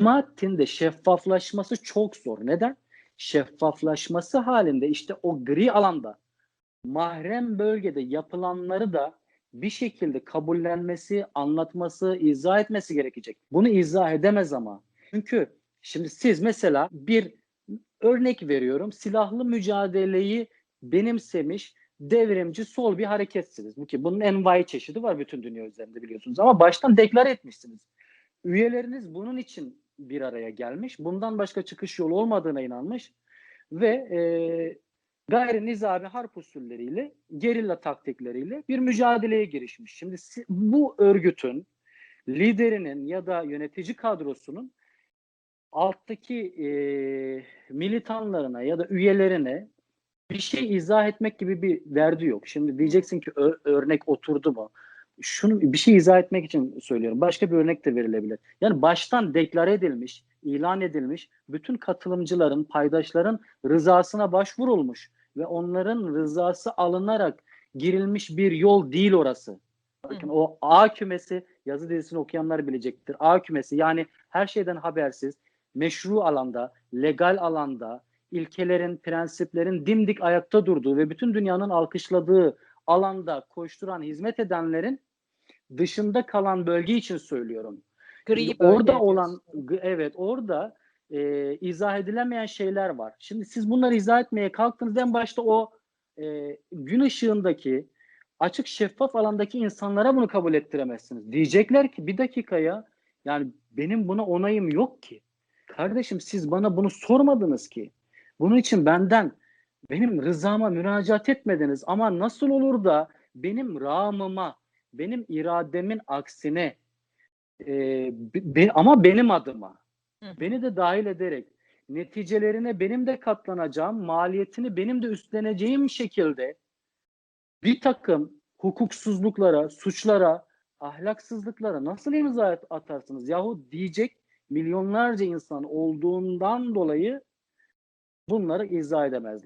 Cemaatin şeffaflaşması çok zor. Neden? Şeffaflaşması halinde işte o gri alanda mahrem bölgede yapılanları da bir şekilde kabullenmesi, anlatması, izah etmesi gerekecek. Bunu izah edemez ama. Çünkü şimdi siz mesela bir örnek veriyorum. Silahlı mücadeleyi benimsemiş devrimci sol bir hareketsiniz. Bu ki bunun envai çeşidi var bütün dünya üzerinde biliyorsunuz ama baştan deklar etmişsiniz. Üyeleriniz bunun için bir araya gelmiş. Bundan başka çıkış yolu olmadığına inanmış ve e, gayri nizami harp usulleriyle, gerilla taktikleriyle bir mücadeleye girişmiş. Şimdi bu örgütün liderinin ya da yönetici kadrosunun alttaki e, militanlarına ya da üyelerine bir şey izah etmek gibi bir derdi yok. Şimdi diyeceksin ki "Ö- örnek oturdu mu? Şunu bir şey izah etmek için söylüyorum. Başka bir örnek de verilebilir. Yani baştan deklare edilmiş, ilan edilmiş bütün katılımcıların, paydaşların rızasına başvurulmuş ve onların rızası alınarak girilmiş bir yol değil orası. Bakın Hı. o A kümesi yazı dizisini okuyanlar bilecektir. A kümesi yani her şeyden habersiz, meşru alanda, legal alanda, ilkelerin, prensiplerin dimdik ayakta durduğu ve bütün dünyanın alkışladığı alanda koşturan, hizmet edenlerin dışında kalan bölge için söylüyorum. Gri Şimdi bölge orada olan evet orada e, izah edilemeyen şeyler var. Şimdi siz bunları izah etmeye kalktığınızda en başta o e, gün ışığındaki açık şeffaf alandaki insanlara bunu kabul ettiremezsiniz. Diyecekler ki bir dakikaya yani benim buna onayım yok ki. Kardeşim siz bana bunu sormadınız ki. Bunun için benden benim rızama müracaat etmediniz ama nasıl olur da benim rağmıma, benim irademin aksine e, be- ama benim adıma Hı beni de dahil ederek neticelerine benim de katlanacağım, maliyetini benim de üstleneceğim şekilde bir takım hukuksuzluklara, suçlara, ahlaksızlıklara nasıl imza at- atarsınız? Yahu diyecek milyonlarca insan olduğundan dolayı bunları izah edemezler.